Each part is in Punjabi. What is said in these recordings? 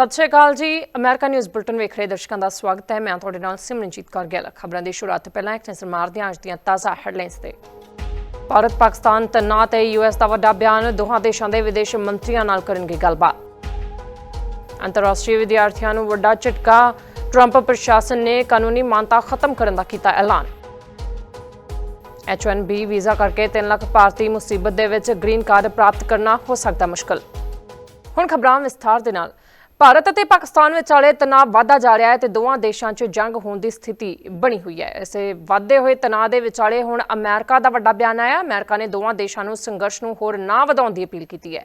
ਸਤਿ ਸ਼੍ਰੀ ਅਕਾਲ ਜੀ। ਅਮਰੀਕਾ ਨਿਊਜ਼ ਬੁਲਟਨ ਵੇਖ ਰਹੇ ਦਰਸ਼ਕਾਂ ਦਾ ਸਵਾਗਤ ਹੈ। ਮੈਂ ਤੁਹਾਡੇ ਨਾਲ ਸਿਮਰਨਜੀਤ ਕੌਰ ਗਿੱਲ। ਖਬਰਾਂ ਦੀ ਸ਼ੁਰੂਆਤ ਪਹਿਲਾਂ ਇੱਕ ਨਜ਼ਰ ਮਾਰਦੇ ਹਾਂ ਅੱਜ ਦੀਆਂ ਤਾਜ਼ਾ ਹੈਡਲਾਈਨਸ ਤੇ। ਭਾਰਤ, ਪਾਕਿਸਤਾਨ ਤਣਾਅ ਤੇ ਯੂਐਸ ਦਾ ਵੱਡਾ ਬਿਆਨ, ਦੋਹਾਂ ਦੇਸ਼ਾਂ ਦੇ ਵਿਦੇਸ਼ ਮੰਤਰੀਆਂ ਨਾਲ ਕਰਨਗੇ ਗੱਲਬਾਤ। ਅੰਤਰਰਾਸ਼ਟਰੀ ਵਿਦਿਆਰਥੀਆਂ ਨੂੰ ਵੱਡਾ ਝਟਕਾ, ਟਰੰਪ ਪ੍ਰਸ਼ਾਸਨ ਨੇ ਕਾਨੂੰਨੀ ਮਾਨਤਾ ਖਤਮ ਕਰਨ ਦਾ ਕੀਤਾ ਐਲਾਨ। H1B ਵੀਜ਼ਾ ਕਰਕੇ 3 ਲੱਖ ਭਾਰਤੀ ਮੁਸੀਬਤ ਦੇ ਵਿੱਚ ਗ੍ਰੀਨ ਕਾਰਡ ਪ੍ਰਾਪਤ ਕਰਨਾ ਹੋ ਸਕਦਾ ਮੁਸ਼ਕਲ। ਹੁਣ ਖਬਰਾਂ ਵਿਸਥਾਰ ਦੇ ਨਾਲ। ਭਾਰਤ ਅਤੇ ਪਾਕਿਸਤਾਨ ਵਿਚਾਲੇ ਤਣਾਅ ਵਧਦਾ ਜਾ ਰਿਹਾ ਹੈ ਤੇ ਦੋਵਾਂ ਦੇਸ਼ਾਂ 'ਚ ਜੰਗ ਹੋਣ ਦੀ ਸਥਿਤੀ ਬਣੀ ਹੋਈ ਹੈ। ਇਸੇ ਵਧਦੇ ਹੋਏ ਤਣਾਅ ਦੇ ਵਿਚਾਲੇ ਹੁਣ ਅਮਰੀਕਾ ਦਾ ਵੱਡਾ ਬਿਆਨ ਆਇਆ। ਅਮਰੀਕਾ ਨੇ ਦੋਵਾਂ ਦੇਸ਼ਾਂ ਨੂੰ ਸੰਘਰਸ਼ ਨੂੰ ਹੋਰ ਨਾ ਵਧਾਉਣ ਦੀ ਅਪੀਲ ਕੀਤੀ ਹੈ।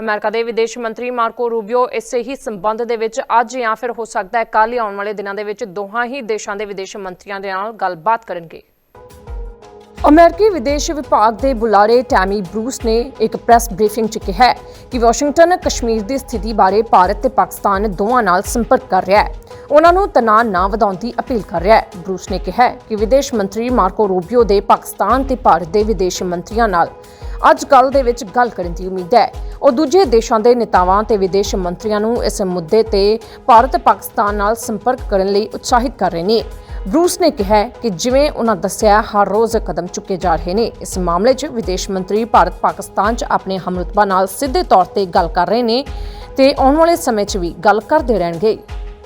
ਅਮਰੀਕਾ ਦੇ ਵਿਦੇਸ਼ ਮੰਤਰੀ ਮਾਰਕੋ ਰੂਬੀਓ ਇਸੇ ਹੀ ਸੰਬੰਧ ਦੇ ਵਿੱਚ ਅੱਜ ਜਾਂ ਫਿਰ ਹੋ ਸਕਦਾ ਹੈ, ਕੱਲ੍ਹ ਆਉਣ ਵਾਲੇ ਦਿਨਾਂ ਦੇ ਵਿੱਚ ਦੋਹਾਂ ਹੀ ਦੇਸ਼ਾਂ ਦੇ ਵਿਦੇਸ਼ ਮੰਤਰੀਆਂ ਦੇ ਨਾਲ ਗੱਲਬਾਤ ਕਰਨਗੇ। ਅਮਰੀਕੀ ਵਿਦੇਸ਼ ਵਿਭਾਗ ਦੇ ਬੁਲਾਰੇ ਟੈਮੀ ਬਰੂਸ ਨੇ ਇੱਕ ਪ੍ਰੈਸ ਬਰੀਫਿੰਗ 'ਚ ਕਿਹਾ ਕਿ ਵਾਸ਼ਿੰਗਟਨ, ਕਸ਼ਮੀਰ ਦੀ ਸਥਿਤੀ ਬਾਰੇ ਭਾਰਤ ਤੇ ਪਾਕਿਸਤਾਨ ਦੋਵਾਂ ਨਾਲ ਸੰਪਰਕ ਕਰ ਰਿਹਾ ਹੈ। ਉਹਨਾਂ ਨੂੰ ਤਣਾਅ ਨਾ ਵਧਾਉਣ ਦੀ ਅਪੀਲ ਕਰ ਰਿਹਾ ਹੈ। ਬਰੂਸ ਨੇ ਕਿਹਾ ਕਿ ਵਿਦੇਸ਼ ਮੰਤਰੀ ਮਾਰਕੋ ਰੂਬੀਓ ਦੇ ਪਾਕਿਸਤਾਨ ਤੇ ਭਾਰਤ ਦੇ ਵਿਦੇਸ਼ ਮੰਤਰੀਆਂ ਨਾਲ ਅੱਜ ਕੱਲ ਦੇ ਵਿੱਚ ਗੱਲ ਕਰਨ ਦੀ ਉਮੀਦ ਹੈ। ਉਹ ਦੂਜੇ ਦੇਸ਼ਾਂ ਦੇ ਨੇਤਾਵਾਂ ਤੇ ਵਿਦੇਸ਼ ਮੰਤਰੀਆਂ ਨੂੰ ਇਸ ਮੁੱਦੇ ਤੇ ਭਾਰਤ ਪਾਕਿਸਤਾਨ ਨਾਲ ਸੰਪਰਕ ਕਰਨ ਲਈ ਉਤਸ਼ਾਹਿਤ ਕਰ ਰਹੇ ਨੇ। ਰੂਸ ਨੇ ਕਿਹਾ ਕਿ ਜਿਵੇਂ ਉਹਨਾਂ ਦੱਸਿਆ, ਹਰ ਰੋਜ਼ ਕਦਮ ਚੁੱਕੇ ਜਾ ਰਹੇ ਨੇ। ਇਸ ਮਾਮਲੇ 'ਚ ਵਿਦੇਸ਼ ਮੰਤਰੀ ਭਾਰਤ ਪਾਕਿਸਤਾਨ 'ਚ ਆਪਣੇ ਹਮਰੁਤਬਾ ਨਾਲ ਸਿੱਧੇ ਤੌਰ ਤੇ ਗੱਲ ਕਰ ਰਹੇ ਨੇ ਤੇ ਆਉਣ ਵਾਲੇ ਸਮੇਂ 'ਚ ਵੀ ਗੱਲ ਕਰਦੇ ਰਹਿਣਗੇ।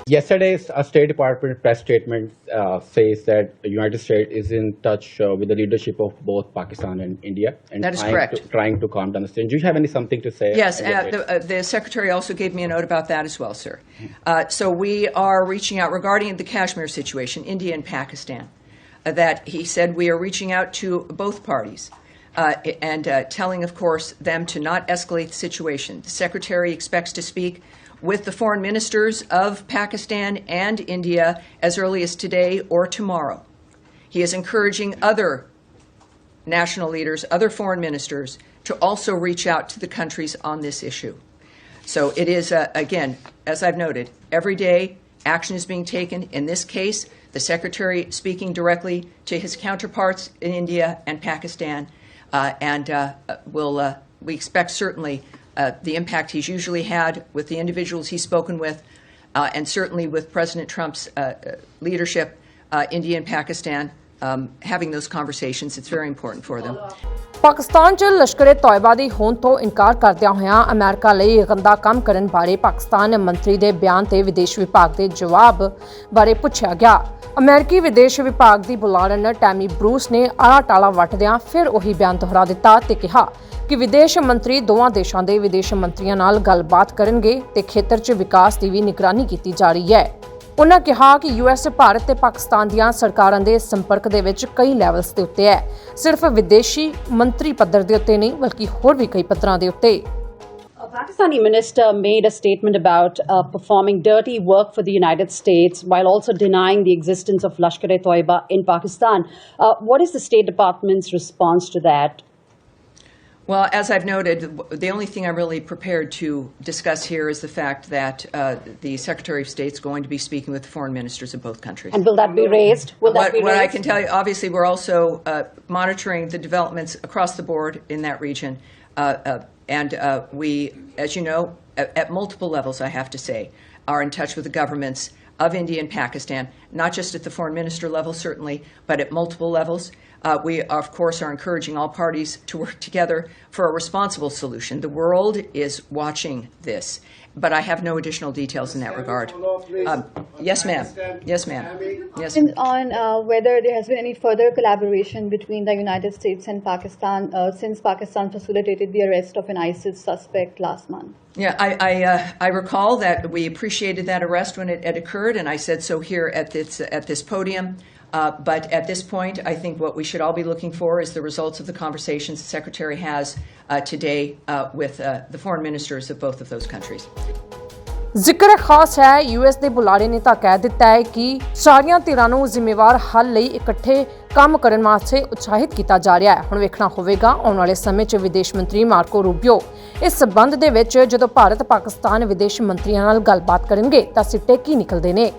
Yesterday's State Department press statement uh, says that the United States is in touch uh, with the leadership of both Pakistan and India and That is trying, correct. To, trying to calm down the situation. Do you have any something to say? Yes, uh, the, uh, the secretary also gave me a note about that as well, sir. Uh, so we are reaching out regarding the Kashmir situation, India and Pakistan. Uh, that he said we are reaching out to both parties. Uh, and uh, telling, of course, them to not escalate the situation. The Secretary expects to speak with the foreign ministers of Pakistan and India as early as today or tomorrow. He is encouraging other national leaders, other foreign ministers, to also reach out to the countries on this issue. So it is, uh, again, as I've noted, every day action is being taken. In this case, the Secretary speaking directly to his counterparts in India and Pakistan, uh, and uh, will, uh, we expect certainly uh, the impact he's usually had with the individuals he's spoken with, uh, and certainly with President Trump's uh, uh, leadership, uh, India and Pakistan, um, having those conversations. It's very important for them. Pakistan 'ਚ ਲਸ਼ਕਰੇ ਤੌਇਬਾ ਦੀ ਹੋਂਦ ਤੋਂ ਇਨਕਾਰ ਕਰਦਿਆਂ ਹੋਇਆਂ ਅਮਰੀਕਾ ਲਈ ਗੰਦਾ ਕੰਮ ਕਰਨ ਬਾਰੇ ਪਾਕਿਸਤਾਨ ਮੰਤਰੀ ਦੇ ਬਿਆਨ ਤੇ ਵਿਦੇਸ਼ ਵਿਭਾਗ ਦੇ ਜਵਾਬ ਬਾਰੇ ਪੁੱਛਿਆ ਗਿਆ ਅਮਰੀਕੀ ਵਿਦੇਸ਼ ਵਿਭਾਗ ਦੀ ਬੁਲਾਰਨ ਟੈਮੀ ਬਰੂਸ ਨੇ ਆਲਾ ਟਾਲਾ ਵੱਟਦਿਆਂ ਫਿਰ ਉਹੀ ਬਿਆਨ ਦੁਹਰਾ ਦਿੱਤਾ ਤੇ ਕਿਹਾ ਕਿ ਵਿਦੇਸ਼ ਮੰਤਰੀ ਦੋਵਾਂ ਦੇਸ਼ਾਂ ਦੇ ਵਿਦੇਸ਼ ਮੰਤਰੀਆਂ ਨਾਲ ਗੱਲਬਾਤ ਕਰਨਗੇ ਤੇ ਖੇਤਰ 'ਚ ਵਿਕਾਸ ਦੀ ਵੀ ਨਿਗਰਾਨੀ ਕੀਤੀ ਜਾ ਰਹੀ ਹੈ ਉਨ੍ਹਾਂ ਕਿਹਾ ਕਿ ਯੂਐਸ ਭਾਰਤ ਤੇ ਪਾਕਿਸਤਾਨ ਦੀਆਂ ਸਰਕਾਰਾਂ ਦੇ ਸੰਪਰਕ ਦੇ ਵਿੱਚ ਕਈ ਲੈਵਲਸ ਦੇ ਉੱਤੇ ਹੈ ਸਿਰਫ ਵਿਦੇਸ਼ੀ ਮੰਤਰੀ ਪੱਧਰ ਦੇ ਉੱਤੇ ਨਹੀਂ ਬਲਕਿ ਹੋਰ ਵੀ ਕਈ ਪੱਧਰਾਂ ਦੇ ਉੱਤੇ A Pakistani minister made a statement about uh, performing dirty work for the United States while also denying the existence of Lashkar-e-Toiba in Pakistan. Uh, what is the State Department's response to that? Well, as I've noted, the only thing I'm really prepared to discuss here is the fact that uh, the Secretary of State is going to be speaking with the foreign ministers of both countries. And will that be raised? Will that what, be what I can tell you, obviously, we're also uh, monitoring the developments across the board in that region. Uh, uh, and uh, we, as you know, at, at multiple levels, I have to say, are in touch with the governments of India and Pakistan, not just at the foreign minister level, certainly, but at multiple levels. Uh, we, of course, are encouraging all parties to work together for a responsible solution. The world is watching this, but I have no additional details in that regard. Um, yes, ma'am. Yes, ma'am. Yes, ma'am. On uh, whether there has been any further collaboration between the United States and Pakistan uh, since Pakistan facilitated the arrest of an ISIS suspect last month. Yeah, I, I, uh, I recall that we appreciated that arrest when it, it occurred, and I said so here at this, at this podium. Uh, but at this point, I think what we should all be looking for is the results of the conversations the Secretary has uh, today uh, with uh, the foreign ministers of both of those countries. ਜ਼ਿਕਰ ਖਾਸ ਹੈ ਯੂਐਸ ਦੇ ਬੁਲਾਰੇ ਨੇ ਤਾਂ ਕਹਿ ਦਿੱਤਾ ਹੈ ਕਿ ਸਾਰੀਆਂ ਧਿਰਾਂ ਨੂੰ ਜ਼ਿੰਮੇਵਾਰ ਹੱਲ ਲਈ ਇਕੱਠੇ ਕੰਮ ਕਰਨ ਵਾਸਤੇ ਉਤਸ਼ਾਹਿਤ ਕੀਤਾ ਜਾ ਰਿਹਾ ਹੈ ਹੁਣ ਵੇਖਣਾ ਹੋਵੇਗਾ ਆਉਣ ਵਾਲੇ ਸਮੇਂ 'ਚ ਵਿਦੇਸ਼ ਮੰਤਰੀ ਮਾਰਕੋ ਰੂਬੀਓ ਇਸ ਸਬੰਧ ਦੇ ਵਿੱਚ ਜਦੋਂ ਭਾਰਤ ਪਾਕਿਸਤਾਨ ਵਿਦੇਸ਼ ਮੰਤਰੀਆਂ ਨਾਲ ਗੱਲਬਾਤ ਕਰਨਗੇ ਤਾਂ ਸਿੱਟੇ ਕੀ ਨਿਕਲਦੇ ਨੇ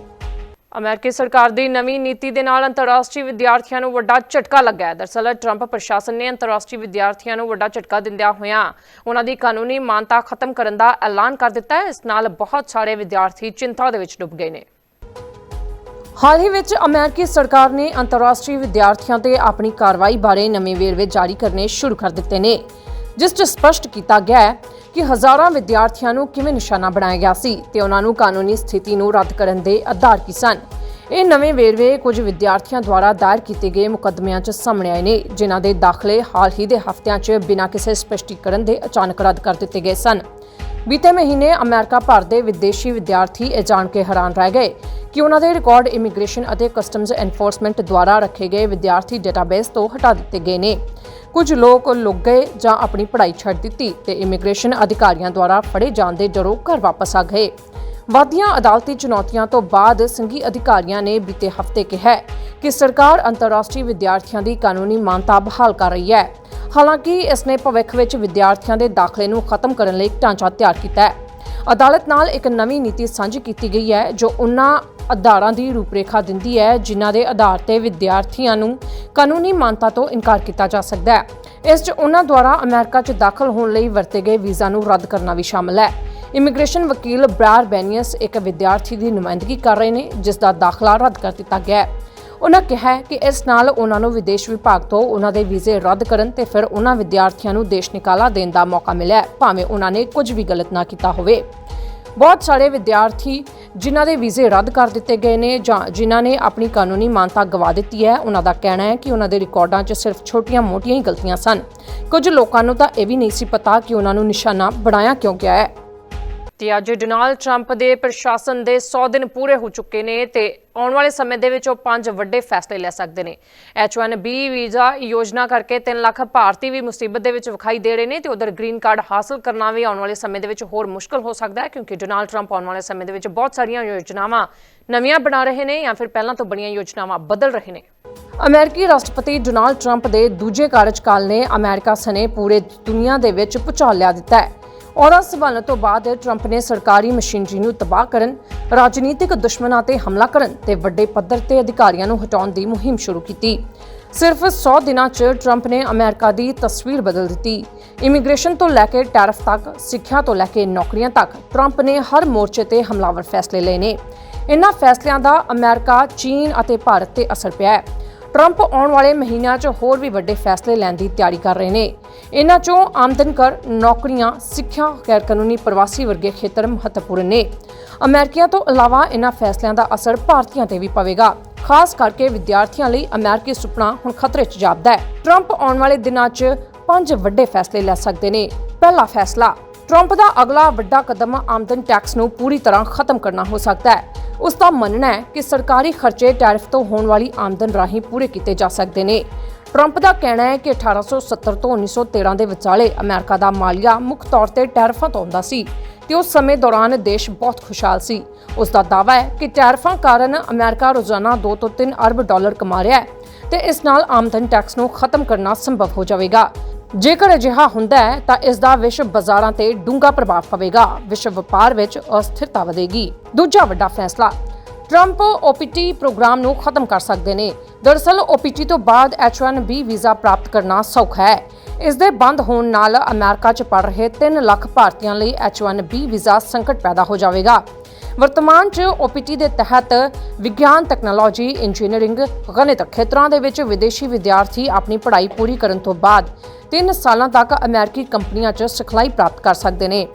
ਅਮਰੀਕੀ ਸਰਕਾਰ ਦੀ ਨਵੀਂ ਨੀਤੀ ਦੇ ਨਾਲ ਅੰਤਰਰਾਸ਼ਟਰੀ ਵਿਦਿਆਰਥੀਆਂ ਨੂੰ ਵੱਡਾ ਝਟਕਾ ਲੱਗਾ ਹੈ। ਦਰਅਸਲ ਟਰੰਪ ਪ੍ਰਸ਼ਾਸਨ ਨੇ ਅੰਤਰਰਾਸ਼ਟਰੀ ਵਿਦਿਆਰਥੀਆਂ ਨੂੰ ਵੱਡਾ ਝਟਕਾ ਦਿੰਦਿਆਂ ਹੋਇਆਂ ਉਹਨਾਂ ਦੀ ਕਾਨੂੰਨੀ ਮਾਨਤਾ ਖਤਮ ਕਰਨ ਦਾ ਐਲਾਨ ਕਰ ਦਿੱਤਾ ਹੈ। ਇਸ ਨਾਲ ਬਹੁਤ ਸਾਰੇ ਵਿਦਿਆਰਥੀ ਚਿੰਤਾ ਦੇ ਵਿੱਚ ਡੁੱਬ ਗਏ ਨੇ। ਹਾਲ ਹੀ ਵਿੱਚ ਅਮਰੀਕੀ ਸਰਕਾਰ ਨੇ ਅੰਤਰਰਾਸ਼ਟਰੀ ਵਿਦਿਆਰਥੀਆਂ ਤੇ ਆਪਣੀ ਕਾਰਵਾਈ ਬਾਰੇ ਨਵੇਂ ਵੇਰਵੇ ਜਾਰੀ ਕਰਨੇ ਸ਼ੁਰੂ ਕਰ ਦਿੱਤੇ ਨੇ, ਜਿਸ 'ਚ ਸਪਸ਼ਟ ਕੀਤਾ ਗਿਆ ਹੈ ਕਿ ਹਜ਼ਾਰਾਂ ਵਿਦਿਆਰਥੀਆਂ ਨੂੰ ਕਿਵੇਂ ਨਿਸ਼ਾਨਾ ਬਣਾਇਆ ਗਿਆ ਸੀ ਤੇ ਉਹਨਾਂ ਨੂੰ ਕਾਨੂੰਨੀ ਸਥਿਤੀ ਨੂੰ ਰੱਦ ਕਰਨ ਦੇ ਆਧਾਰ ਕੀ ਸਨ? ਇਹ ਨਵੇਂ ਵੇਰਵੇ ਕੁਝ ਵਿਦਿਆਰਥੀਆਂ ਦੁਆਰਾ ਦਾਇਰ ਕੀਤੇ ਗਏ ਮੁਕੱਦਮਿਆਂ 'ਚ ਸਾਹਮਣੇ ਆਏ ਨੇ, ਜਿਨ੍ਹਾਂ ਦੇ ਦਾਖਲੇ ਹਾਲ ਹੀ ਦੇ ਹਫ਼ਤਿਆਂ 'ਚ ਬਿਨਾਂ ਕਿਸੇ ਸਪਸ਼ਟੀਕਰਨ ਦੇ ਅਚਾਨਕ ਰੱਦ ਕਰ ਦਿੱਤੇ ਗਏ ਸਨ। ਬੀਤੇ ਮਹੀਨੇ ਅਮਰੀਕਾ ਭਰ ਦੇ ਵਿਦੇਸ਼ੀ ਵਿਦਿਆਰਥੀ ਇਹ ਜਾਣ ਕੇ ਹੈਰਾਨ ਰਹਿ ਗਏ ਕਿ ਉਹਨਾਂ ਦੇ ਰਿਕਾਰਡ ਇਮੀਗ੍ਰੇਸ਼ਨ ਅਤੇ ਕਸਟਮਜ਼ ਐਨਫੋਰਸਮੈਂਟ ਦੁਆਰਾ ਰੱਖੇ ਗਏ ਵਿਦਿਆਰਥੀ ਡੇਟਾਬੇਸ ਤੋਂ ਹਟਾ ਦਿੱਤੇ ਗਏ ਨੇ। ਕੁਝ ਲੋਕ ਲੁੱਕ ਗਏ ਜਾਂ ਆਪਣੀ ਪੜ੍ਹਾਈ ਛੱਡ ਦਿੱਤੀ ਤੇ ਇਮੀਗ੍ਰੇਸ਼ਨ ਅਧਿਕਾਰੀਆਂ ਦੁਆਰਾ ਫੜੇ ਜਾਣ ਦੇ ਡਰੋਂ ਘਰ ਵਾਪਸ ਆ ਗਏ। ਵਾਦੀਆਂ ਅਦਾਲਤੀ ਚੁਣੌਤੀਆਂ ਤੋਂ ਬਾਅਦ ਸੰਘੀ ਅਧਿਕਾਰੀਆਂ ਨੇ ਬੀਤੇ ਹਫ਼ਤੇ ਕਿਹਾ ਕਿ ਸਰਕਾਰ ਅੰਤਰਰਾਸ਼ਟਰੀ ਵਿਦਿਆਰਥੀਆਂ ਦੀ ਕਾਨੂੰਨੀ ਮਾਨਤਾ ਬਹਾਲ ਕਰ ਰਹੀ ਹੈ। ਹਾਲਾਂਕਿ ਇਸ ਨੇ ਭਵਿੱਖ ਵਿੱਚ ਵਿਦਿਆਰਥੀਆਂ ਦੇ ਦਾਖਲੇ ਨੂੰ ਖਤਮ ਕਰਨ ਲਈ ਢਾਂਚਾ ਤਿਆਰ ਕੀਤਾ ਹੈ। ਅਦਾਲਤ ਨਾਲ ਇੱਕ ਨਵੀਂ ਨੀਤੀ ਸਾਂਝੀ ਕੀਤੀ ਗਈ ਹੈ, ਜੋ ਉਹਨਾਂ ਆਧਾਰਾਂ ਦੀ ਰੂਪਰੇਖਾ ਦਿੰਦੀ ਹੈ, ਜਿਨ੍ਹਾਂ ਦੇ ਆਧਾਰ ਤੇ ਵਿਦਿਆਰਥੀਆਂ ਨੂੰ ਕਾਨੂੰਨੀ ਮਾਨਤਾ ਤੋਂ ਇਨਕਾਰ ਕੀਤਾ ਜਾ ਸਕਦਾ ਹੈ। ਇਸ 'ਚ ਉਨ੍ਹਾਂ ਦੁਆਰਾ ਅਮਰੀਕਾ 'ਚ ਦਾਖਲ ਹੋਣ ਲਈ ਵਰਤੇ ਗਏ ਵੀਜ਼ਾ ਨੂੰ ਰੱਦ ਕਰਨਾ ਵੀ ਸ਼ਾਮਲ ਹੈ। ਇਮੀਗ੍ਰੇਸ਼ਨ ਵਕੀਲ ਬ੍ਰਾਰ ਬੈਨੀਅਸ ਇੱਕ ਵਿਦਿਆਰਥੀ ਦੀ ਨੁਮਾਇੰਦਗੀ ਕਰ ਰਹੇ ਨੇ, ਜਿਸ ਦਾ ਦਾਖਲਾ ਰੱਦ ਕਰ ਦਿੱਤਾ ਗਿਆ ਹੈ। ਉਹਨਾਂ ਕਿਹਾ ਕਿ ਇਸ ਨਾਲ ਉਹਨਾਂ ਨੂੰ ਵਿਦੇਸ਼ ਵਿਭਾਗ ਤੋਂ ਉਹਨਾਂ ਦੇ ਵੀਜ਼ੇ ਰੱਦ ਕਰਨ ਤੇ ਫਿਰ ਉਹਨਾਂ ਵਿਦਿਆਰਥੀਆਂ ਨੂੰ ਦੇਸ਼ ਨਿਕਾਲਾ ਦੇਣ ਦਾ ਮੌਕਾ ਮਿਲਿਆ ਭਾਵੇਂ ਉਹਨਾਂ ਨੇ ਕੁਝ ਵੀ ਗਲਤ ਨਾ ਕੀਤਾ ਹੋਵੇ। ਬਹੁਤ ਸਾਰੇ ਵਿਦਿਆਰਥੀ ਜਿਨ੍ਹਾਂ ਦੇ ਵੀਜ਼ੇ ਰੱਦ ਕਰ ਦਿੱਤੇ ਗਏ ਨੇ ਜਾਂ ਜਿਨ੍ਹਾਂ ਨੇ ਆਪਣੀ ਕਾਨੂੰਨੀ ਮਾਨਤਾ ਗਵਾ ਦਿੱਤੀ ਹੈ ਉਹਨਾਂ ਦਾ ਕਹਿਣਾ ਹੈ ਕਿ ਉਹਨਾਂ ਦੇ ਰਿਕਾਰਡਾਂ 'ਚ ਸਿਰਫ ਛੋਟੀਆਂ-ਮੋਟੀਆਂ ਹੀ ਗਲਤੀਆਂ ਸਨ। ਕੁਝ ਲੋਕਾਂ ਨੂੰ ਤਾਂ ਇਹ ਵੀ ਨਹੀਂ ਸੀ ਪਤਾ ਕਿ ਉਹਨਾਂ ਨੂੰ ਨਿਸ਼ਾਨਾ ਬਣਾਇਆ ਕਿਉਂ ਗਿਆ ਹੈ। ਤੇ ਅੱਜ ਡੋਨਾਲਡ ਟਰੰਪ ਦੇ ਪ੍ਰਸ਼ਾਸਨ ਦੇ 100 ਦਿਨ ਪੂਰੇ ਹੋ ਚੁੱਕੇ ਨੇ ਤੇ ਆਉਣ ਵਾਲੇ ਸਮੇਂ ਦੇ ਵਿੱਚ ਉਹ ਪੰਜ ਵੱਡੇ ਫੈਸਲੇ ਲੈ ਸਕਦੇ ਨੇ। H1B ਵੀਜ਼ਾ ਯੋਜਨਾ ਕਰਕੇ 3 ਲੱਖ ਭਾਰਤੀ ਵੀ ਮੁਸੀਬਤ ਦੇ ਵਿੱਚ ਵਿਖਾਈ ਦੇ ਰਹੇ ਨੇ ਤੇ ਉਧਰ ਗ੍ਰੀਨ ਕਾਰਡ ਹਾਸਲ ਕਰਨਾ ਵੀ ਆਉਣ ਵਾਲੇ ਸਮੇਂ ਦੇ ਵਿੱਚ ਹੋਰ ਮੁਸ਼ਕਲ ਹੋ ਸਕਦਾ ਹੈ ਕਿਉਂਕਿ ਡੋਨਾਲਡ ਟਰੰਪ ਆਉਣ ਵਾਲੇ ਸਮੇਂ ਦੇ ਵਿੱਚ ਬਹੁਤ ਸਾਰੀਆਂ ਯੋਜਨਾਵਾਂ ਨਵੀਆਂ ਬਣਾ ਰਹੇ ਨੇ ਜਾਂ ਫਿਰ ਪਹਿਲਾਂ ਤੋਂ ਬਣੀਆਂ ਯੋਜਨਾਵਾਂ ਬਦਲ ਰਹੇ ਨੇ। ਅਮਰੀਕੀ ਰਾਸ਼ਟਰਪਤੀ ਡੋਨਾਲਡ ਟਰੰਪ ਦੇ ਦੂਜੇ ਕਾਰਜਕਾਲ ਨੇ ਅਮਰੀਕਾ ਸਣੇ ਪੂਰੇ ਦੁਨੀਆ ਦੇ ਵਿੱਚ ਭੂਚਾਲ ਲਿਆ ਦਿੱਤਾ ਹੈ। ਔਰਤ ਸੰਭਾਲਣ ਤੋਂ ਬਾਅਦ ਟਰੰਪ ਨੇ ਸਰਕਾਰੀ ਮਸ਼ੀਨਰੀ ਨੂੰ ਤਬਾਹ ਕਰਨ, ਰਾਜਨੀਤਿਕ ਦੁਸ਼ਮਣਾਂ ਤੇ ਹਮਲਾ ਕਰਨ ਤੇ ਵੱਡੇ ਪੱਧਰ ਤੇ ਅਧਿਕਾਰੀਆਂ ਨੂੰ ਹਟਾਉਣ ਦੀ ਮੁਹਿੰਮ ਸ਼ੁਰੂ ਕੀਤੀ। ਸਿਰਫ 100 ਦਿਨਾਂ 'ਚ ਟਰੰਪ ਨੇ ਅਮਰੀਕਾ ਦੀ ਤਸਵੀਰ ਬਦਲ ਦਿੱਤੀ। ਇਮੀਗ੍ਰੇਸ਼ਨ ਤੋਂ ਲੈ ਕੇ ਟੈਰਿਫ ਤੱਕ, ਸਿੱਖਿਆ ਤੋਂ ਲੈ ਕੇ ਨੌਕਰੀਆਂ ਤੱਕ ਟਰੰਪ ਨੇ ਹਰ ਮੋਰਚੇ ਤੇ ਹਮਲਾਵਰ ਫੈਸਲੇ ਲਏ ਨੇ। ਇਨ੍ਹਾਂ ਫੈਸਲਿਆਂ ਦਾ ਅਮਰੀਕਾ, ਚੀਨ ਅਤੇ ਭਾਰਤ ਤੇ ਅਸਰ ਪਿਆ ਹੈ। ਟਰੰਪ ਆਉਣ ਵਾਲੇ ਮਹੀਨਿਆਂ 'ਚ ਹੋਰ ਵੀ ਵੱਡੇ ਫੈਸਲੇ ਲੈਣ ਦੀ ਤਿਆਰੀ ਕਰ ਰਹੇ ਨੇ। ਇਨ੍ਹਾਂ 'ਚੋਂ ਆਮਦਨ ਕਰ ਨੌਕਰੀਆਂ, ਸਿੱਖਿਆ ਗੈਰ ਪ੍ਰਵਾਸੀ ਵਰਗੇ ਖੇਤਰ ਮਹੱਤਵਪੂਰਨ ਨੇ। ਅਮਰੀਕੀਆਂ ਤੋਂ ਇਲਾਵਾ ਇਨ੍ਹਾਂ ਫੈਸਲਿਆਂ ਦਾ ਅਸਰ ਭਾਰਤੀਆਂ ਤੇ ਵੀ ਪਵੇਗਾ। ਖਾਸ ਕਰਕੇ ਵਿਦਿਆਰਥੀਆਂ ਲਈ ਅਮਰੀਕੀ ਸੁਪਨਾ ਹੁਣ ਖਤਰੇ 'ਚ ਜਾਪਦਾ ਹੈ। ਟਰੰਪ ਆਉਣ ਵਾਲੇ ਦਿਨਾਂ 'ਚ ਪੰਜ ਵੱਡੇ ਫੈਸਲੇ ਲੈ ਸਕਦੇ ਨੇ। ਪਹਿਲਾ ਫੈਸਲਾ ਟਰੰਪ ਦਾ ਅਗਲਾ ਵੱਡਾ ਕਦਮ ਆਮਦਨ ਟੈਕਸ ਨੂੰ ਪੂਰੀ ਤਰ੍ਹਾਂ ਖਤਮ ਕਰਨਾ ਹੋ ਸਕਦਾ ਹੈ। ਉਸ ਦਾ ਮੰਨਣਾ ਹੈ ਕਿ ਸਰਕਾਰੀ ਖਰਚੇ ਟੈਰਿਫ ਤੋਂ ਹੋਣ ਵਾਲੀ ਆਮਦਨ ਰਾਹੀਂ ਪੂਰੇ ਕੀਤੇ ਜਾ ਸਕਦੇ ਨੇ। ਟਰੰਪ ਦਾ ਕਹਿਣਾ ਹੈ ਕਿ 1870 ਤੋਂ 1913 ਦੇ ਵਿਚਾਲੇ ਅਮਰੀਕਾ ਦਾ ਮਾਲੀਆ ਮੁੱਖ ਤੌਰ ਤੇ ਟੈਰਿਫਾਂ ਤੋਂ ਆਉਂਦਾ ਸੀ ਤੇ ਉਸ ਸਮੇਂ ਦੌਰਾਨ ਦੇਸ਼ ਬਹੁਤ ਖੁਸ਼ਹਾਲ ਸੀ। ਉਸ ਦਾ ਦਾਅਵਾ ਹੈ ਕਿ ਟੈਰਿਫਾਂ ਕਾਰਨ ਅਮਰੀਕਾ ਰੋਜ਼ਾਨਾ 2 ਤੋਂ 3 ਅਰਬ ਡਾਲਰ ਕਮਾ ਰਿਹਾ ਹੈ ਤੇ ਇਸ ਨਾਲ ਆਮਦਨ ਟੈਕਸ ਨੂੰ ਖਤਮ ਕਰਨਾ ਸੰਭਵ ਹੋ ਜਾਵੇਗਾ। ਜੇਕਰ ਅਜਿਹਾ ਹੁੰਦਾ ਹੈ, ਤਾਂ ਇਸ ਦਾ ਵਿਸ਼ਵ ਬਾਜ਼ਾਰਾਂ ਤੇ ਡੂੰਘਾ ਪ੍ਰਭਾਵ ਪਵੇਗਾ। ਵਿਸ਼ਵ ਵਪਾਰ ਵਿੱਚ ਅਸਥਿਰਤਾ ਵਧੇਗੀ। ਦੂਜਾ ਵੱਡਾ ਫੈਸਲਾ, ਟਰੰਪ ਓਪੀਟੀ ਪ੍ਰੋਗਰਾਮ ਨੂੰ ਖਤਮ ਕਰ ਸਕਦੇ ਨੇ। ਦਰਅਸਲ OPT ਤੋਂ ਬਾਅਦ H1B ਵੀਜ਼ਾ ਪ੍ਰਾਪਤ ਕਰਨਾ ਸੌਖਾ ਹੈ। ਇਸ ਦੇ ਬੰਦ ਹੋਣ ਨਾਲ ਅਮਰੀਕਾ 'ਚ ਪੜ ਰਹੇ 3 ਲੱਖ ਭਾਰਤੀਆਂ ਲਈ H1B ਵੀਜ਼ਾ ਸੰਕਟ ਪੈਦਾ ਹੋ ਜਾਵੇਗਾ। ਵਰਤਮਾਨ 'ਚ OPT ਦੇ ਤਹਿਤ ਵਿਗਿਆਨ ਟੈਕਨੋਲੋਜੀ ਇੰਜੀਨੀਅਰਿੰਗ ਗਣਿਤ ਖੇਤਰਾਂ ਦੇ ਵਿੱਚ ਵਿਦੇਸ਼ੀ ਵਿਦਿਆਰਥੀ ਆਪਣੀ ਪੜ੍ਹਾਈ ਪੂਰੀ ਕਰਨ ਤੋਂ ਬਾਅਦ 3 ਸਾਲਾਂ ਤੱਕ ਅਮਰੀਕੀ ਕੰਪਨੀਆਂ 'ਚ ਸਿਖਲਾਈ ਪ੍ਰਾਪਤ ਕਰ ਸਕਦੇ ਨੇ।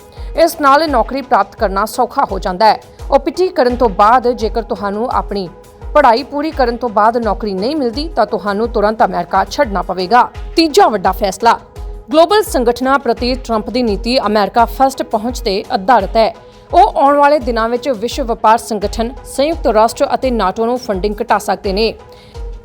ਇਸ ਨਾਲ ਨੌਕਰੀ ਪ੍ਰਾਪਤ ਕਰਨਾ ਸੌਖਾ ਹੋ ਜਾਂਦਾ ਹੈ। OPT ਕਰਨ ਤੋਂ ਬਾਅਦ ਜੇਕਰ ਤੁਹਾਨੂੰ ਆਪਣੀ ਪੜ੍ਹਾਈ ਪੂਰੀ ਕਰਨ ਤੋਂ ਬਾਅਦ ਨੌਕਰੀ ਨਹੀਂ ਮਿਲਦੀ, ਤਾਂ ਤੁਹਾਨੂੰ ਤੁਰੰਤ ਅਮਰੀਕਾ ਛੱਡਣਾ ਪਵੇਗਾ। ਤੀਜਾ ਵੱਡਾ ਫੈਸਲਾ, ਗਲੋਬਲ ਸੰਗਠਨਾਂ ਪ੍ਰਤੀ ਟਰੰਪ ਦੀ ਨੀਤੀ ਅਮਰੀਕਾ ਫਸਟ ਪਹੁੰਚ ਤੇ ਆਧਾਰਿਤ ਹੈ। ਉਹ ਆਉਣ ਵਾਲੇ ਦਿਨਾਂ ਵਿੱਚ ਵਿਸ਼ਵ ਵਪਾਰ ਸੰਗਠਨ, ਸੰਯੁਕਤ ਰਾਸ਼ਟਰ ਅਤੇ ਨਾਟੋ ਨੂੰ ਫੰਡਿੰਗ ਘਟਾ ਸਕਦੇ ਨੇ,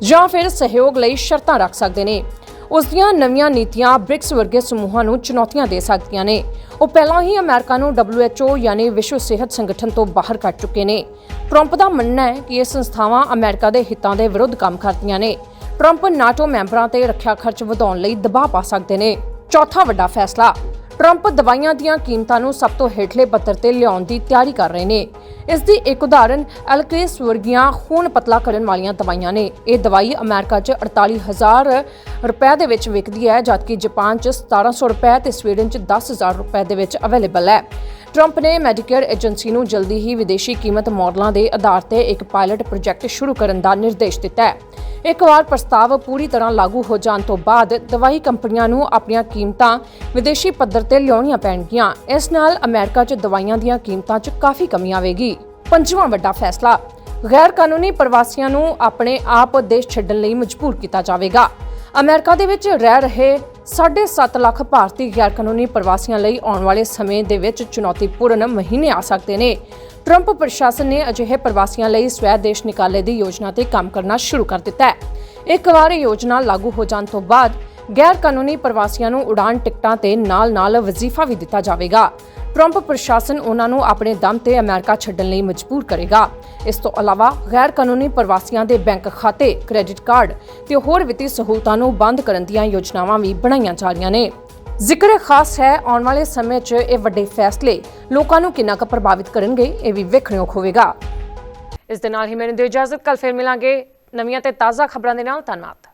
ਜਾਂ ਫਿਰ ਸਹਿਯੋਗ ਲਈ ਸ਼ਰਤਾਂ ਰੱਖ ਸਕਦੇ ਨੇ। ਉਸ ਦੀਆਂ ਨਵੀਆਂ ਨੀਤੀਆਂ ਬ੍ਰਿਕਸ ਵਰਗੇ ਸਮੂਹਾਂ ਨੂੰ ਚੁਣੌਤੀਆਂ ਦੇ ਸਕਦੀਆਂ ਨੇ। ਉਹ ਪਹਿਲਾਂ ਹੀ ਅਮਰੀਕਾ ਨੂੰ WHO ਯਾਨੀ ਵਿਸ਼ਵ ਸਿਹਤ ਸੰਗਠਨ ਤੋਂ ਬਾਹਰ ਕੱਢ ਚੁੱਕੇ ਨੇ। ਟਰੰਪ ਦਾ ਮੰਨਣਾ ਹੈ ਕਿ ਇਹ ਸੰਸਥਾਵਾਂ ਅਮਰੀਕਾ ਦੇ ਹਿੱਤਾਂ ਦੇ ਵਿਰੁੱਧ ਕੰਮ ਕਰਦੀਆਂ ਨੇ। ਟਰੰਪ ਨਾਟੋ ਮੈਂਬਰਾਂ ਤੇ ਰੱਖਿਆ ਖਰਚ ਵਧਾਉਣ ਲਈ ਦਬਾਅ ਪਾ ਸਕਦੇ ਨੇ। ਚੌਥਾ ਵੱਡਾ ਫੈਸਲਾ ਟਰੰਪ ਦਵਾਈਆਂ ਦੀਆਂ ਕੀਮਤਾਂ ਨੂੰ ਸਭ ਤੋਂ ਹੇਠਲੇ ਪੱਧਰ ਤੇ ਲਿਆਉਣ ਦੀ ਤਿਆਰੀ ਕਰ ਰਹੇ ਨੇ। ਇਸ ਦੀ ਇੱਕ ਉਦਾਹਰਨ ਐਲਕੇਸ ਵਰਗੀਆਂ ਖੂਨ ਪਤਲਾ ਕਰਨ ਵਾਲੀਆਂ ਦਵਾਈਆਂ ਨੇ। ਇਹ ਦਵਾਈ ਅਮਰੀਕਾ 'ਚ 48000 ਰੁਪਏ ਦੇ ਵਿੱਚ ਵਿਕਦੀ ਹੈ, ਜਦਕਿ ਜਾਪਾਨ 'ਚ 1700 ਰੁਪਏ ਤੇ ਸਵੀਡਨ 'ਚ 10000 ਰੁਪਏ ਦੇ ਵਿੱਚ ਅਵੇਲੇਬਲ ਹੈ। ਟਰੰਪ ਨੇ ਮੈਡੀਕੇਅਰ ਏਜੰਸੀ ਨੂੰ ਜਲਦੀ ਹੀ ਵਿਦੇਸ਼ੀ ਕੀਮਤ ਮਾਡਲਾਂ ਦੇ ਆਧਾਰ ਤੇ ਇੱਕ ਪਾਇਲਟ ਪ੍ਰੋਜੈਕਟ ਸ਼ੁਰੂ ਕਰਨ ਦਾ ਨਿਰਦੇਸ਼ ਦਿੱਤਾ ਹੈ। ਇੱਕ ਵਾਰ ਪ੍ਰਸਤਾਵ ਪੂਰੀ ਤਰ੍ਹਾਂ ਲਾਗੂ ਹੋ ਜਾਣ ਤੋਂ ਬਾਅਦ ਦਵਾਈ ਕੰਪਨੀਆਂ ਨੂੰ ਆਪਣੀਆਂ ਕੀਮਤਾਂ ਵਿਦੇਸ਼ੀ ਪੱਧਰ ਤੇ ਲਿਆਉਣੀਆਂ ਪੈਣਗੀਆਂ। ਇਸ ਨਾਲ ਅਮਰੀਕਾ 'ਚ ਦਵਾਈਆਂ ਦੀਆਂ ਕੀਮਤਾਂ 'ਚ ਕਾਫੀ ਕਮੀ ਆਵੇਗੀ। ਪੰਜਵਾਂ ਵੱਡਾ ਫੈਸਲਾ ਗੈਰ ਕਾਨੂੰਨੀ ਪ੍ਰਵਾਸੀਆਂ ਨੂੰ ਆਪਣੇ ਆਪ ਦੇਸ਼ ਛੱਡਣ ਲਈ ਮਜਬੂਰ ਕੀਤਾ ਜਾਵੇਗਾ। ਅਮਰੀਕਾ ਦੇ ਵਿੱਚ ਰਹਿ ਰਹੇ 7.5 ਲੱਖ ਭਾਰਤੀ ਗੈਰ ਕਾਨੂੰਨੀ ਪ੍ਰਵਾਸੀਆਂ ਲਈ ਆਉਣ ਵਾਲੇ ਸਮੇਂ ਦੇ ਵਿੱਚ ਚੁਣੌਤੀਪੂਰਨ ਮਹੀਨੇ ਆ ਸਕਦੇ ਨੇ। ਟਰੰਪ ਪ੍ਰਸ਼ਾਸਨ ਨੇ ਅਜਿਹੇ ਪ੍ਰਵਾਸੀਆਂ ਲਈ ਸਵੈ ਦੇਸ਼ ਨਿਕਾਲੇ ਦੀ ਯੋਜਨਾ ਤੇ ਕੰਮ ਕਰਨਾ ਸ਼ੁਰੂ ਕਰ ਦਿੱਤਾ ਹੈ। ਇੱਕ ਵਾਰ ਇਹ ਯੋਜਨਾ ਲਾਗੂ ਹੋ ਜਾਣ ਤੋਂ ਬਾਅਦ ਗੈਰ ਕਾਨੂੰਨੀ ਪ੍ਰਵਾਸੀਆਂ ਨੂੰ ਉਡਾਨ ਟਿਕਟਾਂ ਤੇ ਨਾਲ-ਨਾਲ ਵਜ਼ੀਫਾ ਵੀ ਦਿੱਤਾ ਜਾਵੇਗਾ। ਟਰੰਪ ਪ੍ਰਸ਼ਾਸਨ ਉਹਨਾਂ ਨੂੰ ਆਪਣੇ ਦਮ ਤੇ ਅਮਰੀਕਾ ਛੱਡਣ ਲਈ ਮਜਬੂਰ ਕਰੇਗਾ। ਇਸ ਤੋਂ ਇਲਾਵਾ ਗੈਰ ਕਾਨੂੰਨੀ ਪ੍ਰਵਾਸੀਆਂ ਦੇ ਬੈਂਕ ਖਾਤੇ, ਕ੍ਰੈਡਿਟ ਕਾਰਡ ਤੇ ਹੋਰ ਵਿੱਤੀ ਸਹੂਲਤਾਂ ਨੂੰ ਬੰਦ ਕਰਨ ਦੀਆਂ ਯੋਜਨਾਵਾਂ ਵੀ ਬਣਾਈਆਂ ਜਾ ਰਹੀਆਂ ਨੇ। ਜ਼ਿਕਰ ਖਾਸ ਹੈ, ਆਉਣ ਵਾਲੇ ਸਮੇਂ 'ਚ ਇਹ ਵੱਡੇ ਫੈਸਲੇ ਲੋਕਾਂ ਨੂੰ ਕਿੰਨਾ ਕੁ ਪ੍ਰਭਾਵਿਤ ਕਰਨਗੇ, ਇਹ ਵੀ ਵੇਖਣਯੋਗ ਹੋਵੇਗਾ। ਇਸ ਦੇ ਨਾਲ ਹੀ ਮੈਨੂੰ ਦਿਓ ਇਜਾਜ਼ਤ ਕੱਲ ਫਿਰ ਮਿਲਾਂਗੇ। ਨਵੀਆਂ ਤੇ ਤਾਜ਼ਾ ਖਬਰਾਂ ਦੇ ਨਾਲ ਧੰਨਵਾਦ।